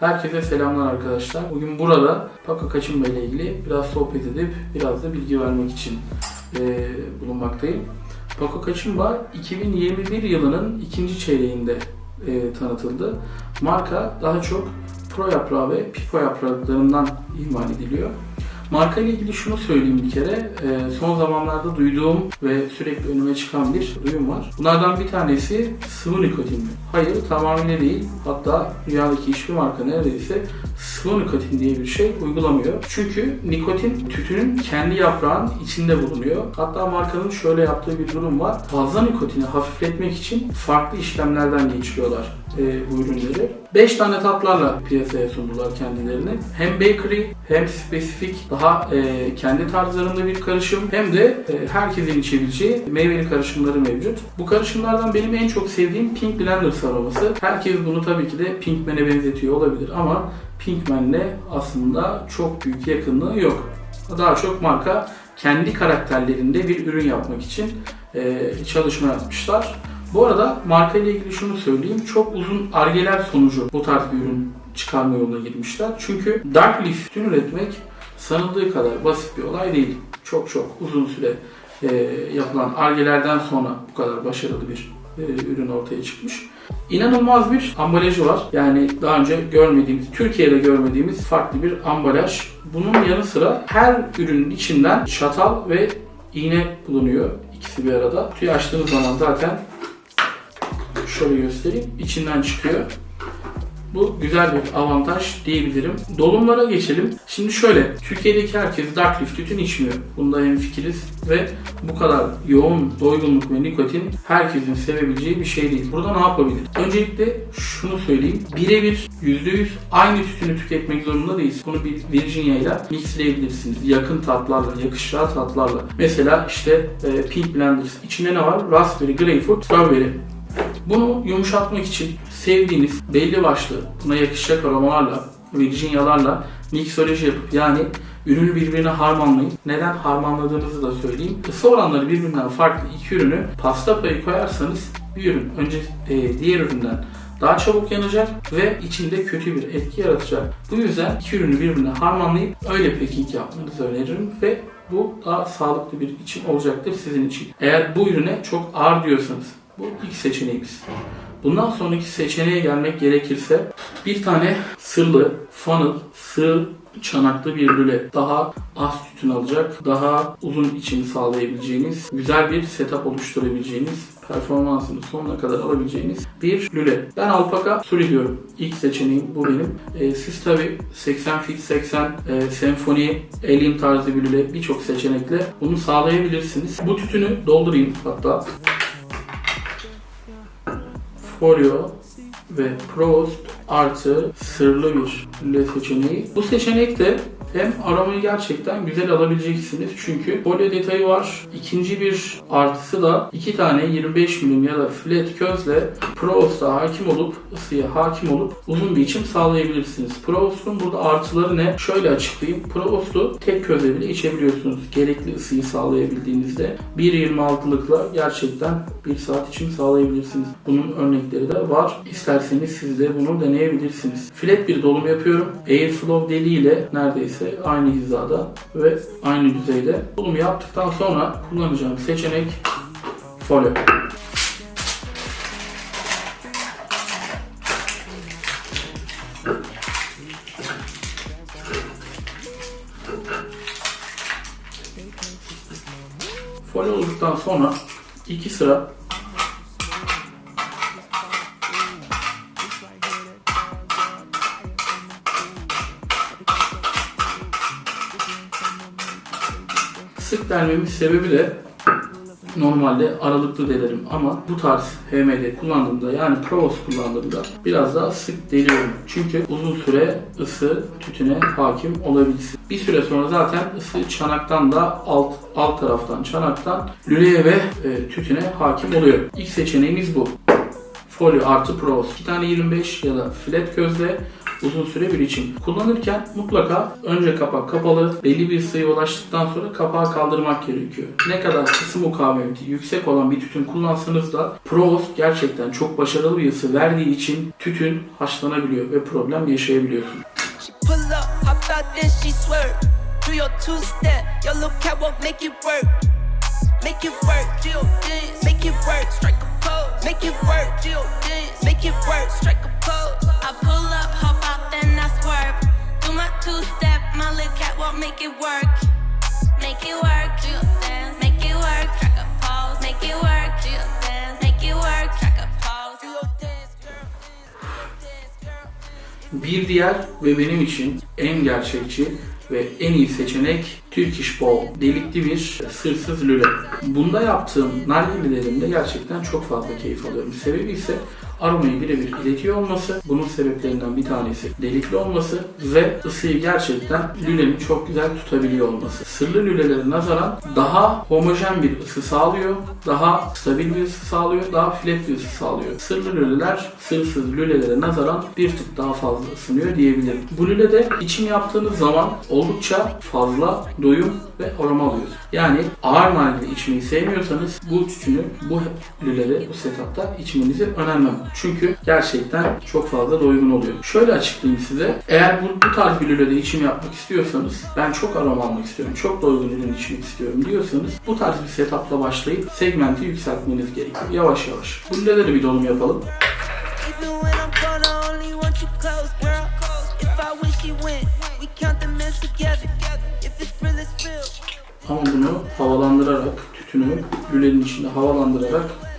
Herkese selamlar arkadaşlar. Bugün burada Paco Kaçınma ile ilgili biraz sohbet edip biraz da bilgi vermek için e, bulunmaktayım. Paco Kaçınma 2021 yılının ikinci çeyreğinde e, tanıtıldı. Marka daha çok pro yaprağı ve pipo yapraklarından imal ediliyor. Marka ile ilgili şunu söyleyeyim bir kere. Ee, son zamanlarda duyduğum ve sürekli önüme çıkan bir duyum var. Bunlardan bir tanesi sıvı nikotin mi? Hayır tamamıyla değil. Hatta dünyadaki hiçbir marka neredeyse sıvı nikotin diye bir şey uygulamıyor. Çünkü nikotin tütünün kendi yaprağın içinde bulunuyor. Hatta markanın şöyle yaptığı bir durum var. Fazla nikotini hafifletmek için farklı işlemlerden geçiriyorlar e, bu ürünleri. 5 tane tatlarla piyasaya sundular kendilerini. Hem bakery hem spesifik daha e, kendi tarzlarında bir karışım hem de e, herkesin içebileceği meyveli karışımları mevcut. Bu karışımlardan benim en çok sevdiğim Pink Blenders aroması. Herkes bunu tabii ki de Pinkman'e benzetiyor olabilir ama Pinkman'le aslında çok büyük yakınlığı yok. Daha çok marka kendi karakterlerinde bir ürün yapmak için e, çalışma yapmışlar. Bu arada marka ile ilgili şunu söyleyeyim. Çok uzun argeler sonucu bu tarz bir ürün çıkarma yoluna girmişler. Çünkü dark leaf tütün üretmek sanıldığı kadar basit bir olay değil. Çok çok uzun süre e, yapılan argelerden sonra bu kadar başarılı bir e, ürün ortaya çıkmış. İnanılmaz bir ambalajı var. Yani daha önce görmediğimiz, Türkiye'de görmediğimiz farklı bir ambalaj. Bunun yanı sıra her ürünün içinden çatal ve iğne bulunuyor. İkisi bir arada. Kutuyu açtığınız zaman zaten şöyle göstereyim. içinden çıkıyor. Bu güzel bir avantaj diyebilirim. Dolumlara geçelim. Şimdi şöyle, Türkiye'deki herkes dark leaf tütün içmiyor. Bunda hemfikiriz ve bu kadar yoğun doygunluk ve nikotin herkesin sevebileceği bir şey değil. Burada ne yapabilir? Öncelikle şunu söyleyeyim. Birebir %100 aynı tütünü tüketmek zorunda değiliz. Bunu bir Virginia ile mixleyebilirsiniz. Yakın tatlarla, yakışacağı tatlarla. Mesela işte e, Pink Blenders. İçinde ne var? Raspberry, Grapefruit, Strawberry. Bunu yumuşatmak için sevdiğiniz belli başlı buna yakışacak aromalarla, Virginia'larla miksoloji yapıp yani ürünü birbirine harmanlayıp neden harmanladığınızı da söyleyeyim. Isı oranları birbirinden farklı iki ürünü pasta payı koyarsanız bir ürün önce e, diğer üründen daha çabuk yanacak ve içinde kötü bir etki yaratacak. Bu yüzden iki ürünü birbirine harmanlayıp öyle packing yapmanızı öneririm ve bu daha sağlıklı bir içim olacaktır sizin için. Eğer bu ürüne çok ağır diyorsanız bu ilk seçeneğimiz. Bundan sonraki seçeneğe gelmek gerekirse bir tane sırlı, funnel, sığ çanaklı bir lüle. Daha az tütün alacak, daha uzun içini sağlayabileceğiniz, güzel bir setup oluşturabileceğiniz, performansını sonuna kadar alabileceğiniz bir lüle. Ben alpaka suri diyorum. İlk seçeneğim bu benim. Ee, siz tabi 80 fit 80 e, senfoni, alien tarzı bir lüle birçok seçenekle bunu sağlayabilirsiniz. Bu tütünü doldurayım hatta folyo ve prost artı sırlı bir lüle seçeneği. Bu seçenekte hem aromayı gerçekten güzel alabileceksiniz. Çünkü folyo detayı var. İkinci bir artısı da iki tane 25 milim ya da flat közle Prost'a hakim olup ısıya hakim olup uzun bir içim sağlayabilirsiniz. Prost'un burada artıları ne? Şöyle açıklayayım. Prost'u tek közle bile içebiliyorsunuz. Gerekli ısıyı sağlayabildiğinizde 1.26'lıkla gerçekten 1 saat içim sağlayabilirsiniz. Bunun örnekleri de var. İsterseniz siz de bunu deneyebilirsiniz. Flat bir dolum yapıyorum. Airflow deliğiyle neredeyse aynı hizada ve aynı düzeyde. Dolum yaptıktan sonra kullanacağım seçenek folyo. Folyo olduktan sonra iki sıra sık delmemin sebebi de normalde aralıklı delerim ama bu tarz HMD kullandığımda yani Provos kullandığımda biraz daha sık deliyorum. Çünkü uzun süre ısı tütüne hakim olabilsin. Bir süre sonra zaten ısı çanaktan da alt alt taraftan çanaktan lüleye ve e, tütüne hakim oluyor. İlk seçeneğimiz bu. Folyo artı Provos. 2 tane 25 ya da flat közle uzun süre bir içim. Kullanırken mutlaka önce kapak kapalı, belli bir ısıya ulaştıktan sonra kapağı kaldırmak gerekiyor. Ne kadar ısı mukavemeti yüksek olan bir tütün kullansanız da Provost gerçekten çok başarılı bir ısı verdiği için tütün haşlanabiliyor ve problem catwalk, make it work. Dance, make it work, strike a pose. I pull up, hop two step, my little catwalk, make it work. Make it work, dance, make it work, track a pose. Make it work, dance, make it work, track a pose. Bir diğer ve benim için en gerçekçi ve en iyi seçenek Turkish Bowl. Delikli bir sırsız lüle. Bunda yaptığım nargilelerimde gerçekten çok fazla keyif alıyorum. Sebebi ise aromayı birebir iletiyor olması. Bunun sebeplerinden bir tanesi delikli olması ve ısıyı gerçekten lülenin çok güzel tutabiliyor olması. Sırlı lülelere nazaran daha homojen bir ısı sağlıyor, daha stabil bir ısı sağlıyor, daha flat bir ısı sağlıyor. Sırlı lüleler sırsız lülelere nazaran bir tık daha fazla ısınıyor diyebilirim. Bu lülede içim yaptığınız zaman oldukça fazla doyum ve aroma alıyorsunuz. Yani ağır nargile içmeyi sevmiyorsanız bu tütünü bu lülede, bu setupta içmenizi önermem. Çünkü gerçekten çok fazla doygun oluyor. Şöyle açıklayayım size. Eğer bu, bu tarz bir lülede içim yapmak istiyorsanız, ben çok aroma almak istiyorum, çok doygun ürün içmek istiyorum diyorsanız bu tarz bir setupla başlayıp segmenti yükseltmeniz gerekiyor. Yavaş yavaş. Bu lülede de bir dolum yapalım. Ama bunu havalandırarak, tütünü lülenin içinde havalandırarak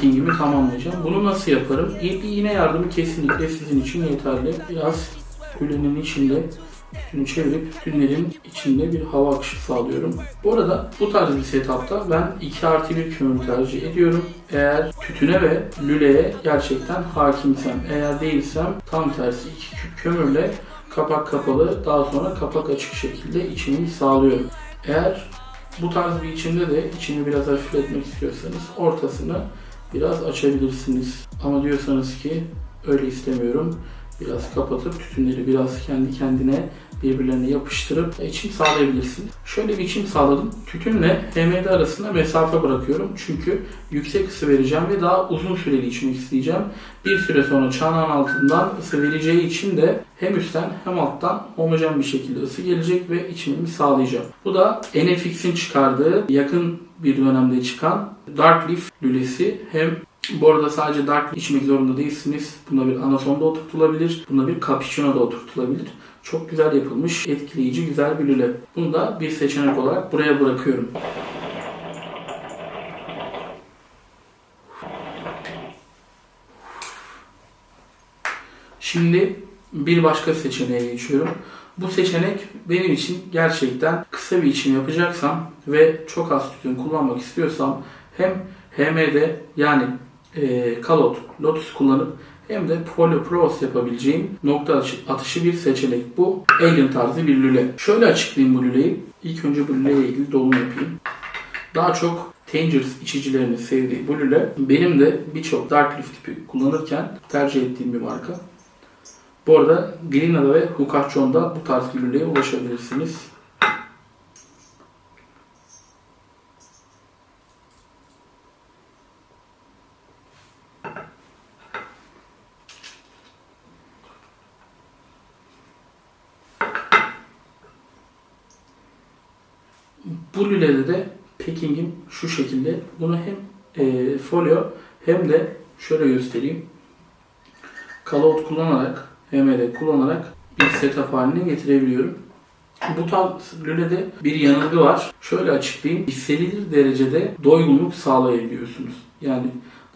packingimi tamamlayacağım. Bunu nasıl yaparım? İ- Bir iğne yardımı kesinlikle sizin için yeterli. Biraz lülenin içinde tütünü çevirip tütünlerin içinde bir hava akışı sağlıyorum. Bu arada bu tarz bir setupta ben 2 artı 1 kömür tercih ediyorum. Eğer tütüne ve lüleye gerçekten hakimsem, eğer değilsem tam tersi 2 küp kömürle kapak kapalı daha sonra kapak açık şekilde içimi sağlıyorum. Eğer bu tarz bir içimde de içini biraz hafifletmek istiyorsanız ortasını biraz açabilirsiniz. Ama diyorsanız ki öyle istemiyorum. Biraz kapatıp tütünleri biraz kendi kendine birbirlerine yapıştırıp içim sağlayabilirsiniz. Şöyle bir içim sağladım. Tütünle HMD arasında mesafe bırakıyorum. Çünkü yüksek ısı vereceğim ve daha uzun süreli içmek isteyeceğim. Bir süre sonra çanağın altından ısı vereceği için de hem üstten hem alttan homojen bir şekilde ısı gelecek ve içimimi sağlayacağım. Bu da NFX'in çıkardığı yakın bir dönemde çıkan Dark Leaf lülesi. Hem bu arada sadece dark içmek zorunda değilsiniz. Bunda bir anason da oturtulabilir. Bunda bir cappuccino da oturtulabilir. Çok güzel yapılmış, etkileyici, güzel bir lüle. Bunu da bir seçenek olarak buraya bırakıyorum. Şimdi bir başka seçeneğe geçiyorum. Bu seçenek benim için gerçekten kısa bir içim yapacaksam ve çok az tütün kullanmak istiyorsam hem HMD yani e, kalot, lotus kullanıp hem de polyprovos yapabileceğim nokta atışı- bir seçenek. Bu alien tarzı bir lüle. Şöyle açıklayayım bu lüleyi. İlk önce bu lüleyle ilgili dolum yapayım. Daha çok Tangers içicilerinin sevdiği bu lüle benim de birçok Dark Leaf tipi kullanırken tercih ettiğim bir marka. Bu arada Grina'da ve Hukacho'nda bu tarz bir lüleye ulaşabilirsiniz. Bu lülede de packingim şu şekilde. Bunu hem e, folyo hem de şöyle göstereyim. Kalot kullanarak, HMD kullanarak bir setup haline getirebiliyorum. Bu tarz lülede bir yanılgı var. Şöyle açıklayayım. Hissedilir derecede doygunluk sağlayabiliyorsunuz. Yani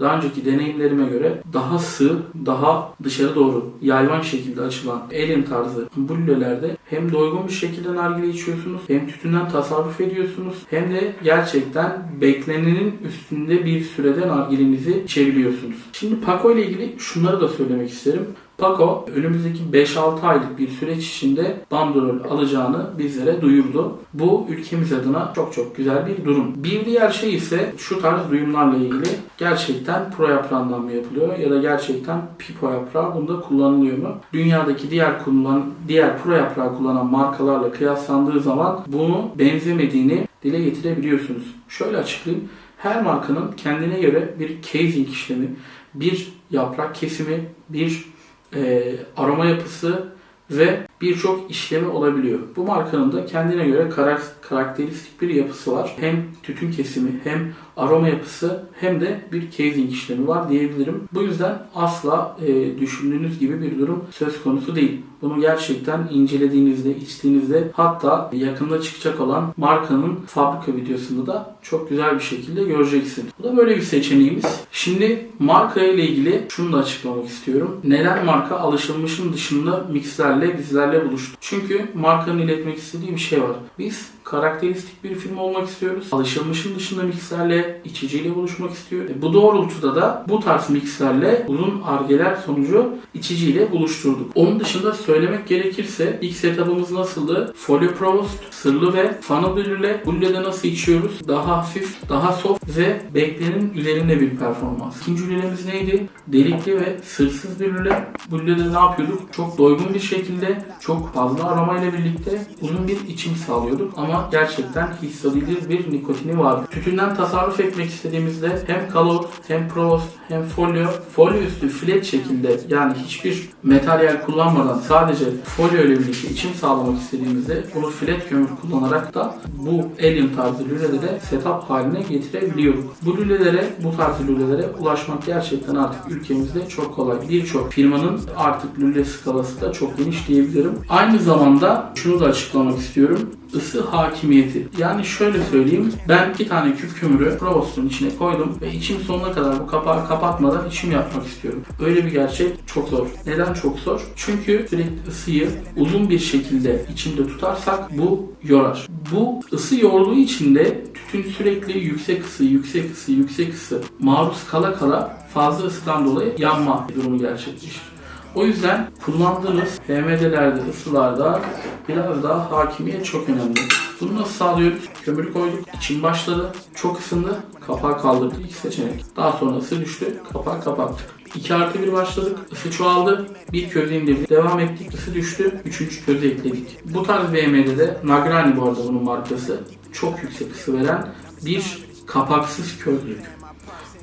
daha önceki deneyimlerime göre daha sığ, daha dışarı doğru yayvan şekilde açılan alien tarzı bu lülelerde hem doygun bir şekilde nargile içiyorsunuz, hem tütünden tasarruf ediyorsunuz, hem de gerçekten beklenenin üstünde bir sürede nargilenizi içebiliyorsunuz. Şimdi Paco ile ilgili şunları da söylemek isterim. Paco önümüzdeki 5-6 aylık bir süreç içinde bandrol alacağını bizlere duyurdu. Bu ülkemiz adına çok çok güzel bir durum. Bir diğer şey ise şu tarz duyumlarla ilgili gerçekten pro yaprağından mı yapılıyor ya da gerçekten pipo yaprağı bunda kullanılıyor mu? Dünyadaki diğer kullan diğer pro yaprağı kullanan markalarla kıyaslandığı zaman bunu benzemediğini dile getirebiliyorsunuz. Şöyle açıklayayım. Her markanın kendine göre bir casing işlemi, bir yaprak kesimi, bir e, aroma yapısı ve birçok işlemi olabiliyor. Bu markanın da kendine göre karak- karakteristik bir yapısı var. Hem tütün kesimi hem aroma yapısı hem de bir casing işlemi var diyebilirim. Bu yüzden asla e, düşündüğünüz gibi bir durum söz konusu değil. Bunu gerçekten incelediğinizde, içtiğinizde hatta yakında çıkacak olan markanın fabrika videosunda da çok güzel bir şekilde göreceksin. Bu da böyle bir seçeneğimiz. Şimdi marka ile ilgili şunu da açıklamak istiyorum. Neden marka alışılmışın dışında mixlerle, bizlerle buluştu? Çünkü markanın iletmek istediği bir şey var. Biz karakteristik bir firma olmak istiyoruz. Alışılmışın dışında mixlerle, içiciyle buluşmak istiyor. E, Bu doğrultuda da bu tarz mixlerle uzun argeler sonucu içiciyle buluşturduk. Onun dışında söylemek gerekirse ilk setup'ımız nasıldı? Folio Provost, sırlı ve funnel billüle. Bullede nasıl içiyoruz? Daha hafif, daha soft ve beklenenin üzerinde bir performans. İkinci lülemiz neydi? Delikli ve sırsız bir lüle. Bullede ne yapıyorduk? Çok doygun bir şekilde, çok fazla aromayla birlikte uzun bir içim sağlıyorduk ama gerçekten hissedilir bir nikotini vardı. Tütünden tasarruf etmek istediğimizde hem kalot, hem provost, hem folyo, folyo üstü flat şekilde yani hiçbir materyal kullanmadan sadece folyo ile birlikte içim sağlamak istediğimizde bunu flat kömür kullanarak da bu alien tarzı lülede de setup haline getirebiliyoruz. Bu lülelere, bu tarz lülelere ulaşmak gerçekten artık ülkemizde çok kolay. Birçok firmanın artık lüle skalası da çok geniş diyebilirim. Aynı zamanda şunu da açıklamak istiyorum ısı hakimiyeti. Yani şöyle söyleyeyim. Ben iki tane küp kömürü Provost'un içine koydum ve içim sonuna kadar bu kapağı kapatmadan içim yapmak istiyorum. Öyle bir gerçek çok zor. Neden çok zor? Çünkü sürekli ısıyı uzun bir şekilde içinde tutarsak bu yorar. Bu ısı yorduğu için de tütün sürekli yüksek ısı, yüksek ısı, yüksek ısı maruz kala kala fazla ısıdan dolayı yanma durumu gerçekleşir. O yüzden kullandığınız HMD'lerde, ısılarda biraz daha hakimiyet çok önemli. Bunu nasıl sağlıyoruz? Kömürü koyduk, içim başladı, çok ısındı, kapağı kaldırdık ilk seçenek. Daha sonra ısı düştü, kapağı kapattık. 2 artı 1 başladık, ısı çoğaldı, bir közü indirdik, devam ettik, ısı düştü, üçüncü közü ekledik. Bu tarz BM'de Nagrani bu arada bunun markası, çok yüksek ısı veren bir kapaksız közlük.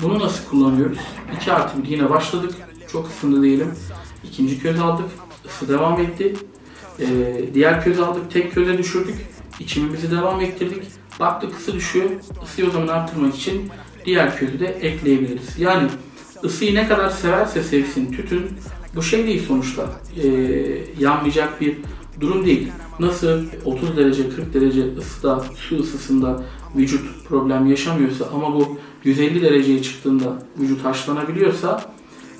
Bunu nasıl kullanıyoruz? 2 artı 1 yine başladık, çok ısındı diyelim. İkinci köz aldık. Isı devam etti. Ee, diğer köz aldık. Tek köze düşürdük. İçimimizi devam ettirdik. Baktık ısı düşüyor. Isıyı o zaman arttırmak için diğer közü de ekleyebiliriz. Yani ısıyı ne kadar severse sevsin tütün bu şey değil sonuçta. Ee, yanmayacak bir durum değil. Nasıl 30 derece 40 derece ısıda su ısısında vücut problem yaşamıyorsa ama bu 150 dereceye çıktığında vücut haşlanabiliyorsa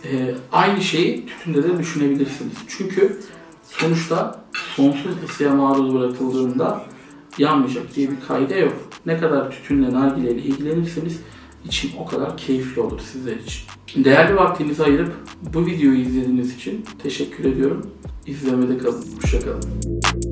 ee, aynı şeyi tütünde de düşünebilirsiniz. Çünkü sonuçta sonsuz ısıya maruz bırakıldığında yanmayacak diye bir kaide yok. Ne kadar tütünle, nargileyle ilgilenirseniz içim o kadar keyifli olur sizler için. Değerli vaktinizi ayırıp bu videoyu izlediğiniz için teşekkür ediyorum. İzlemede kalın. Hoşçakalın.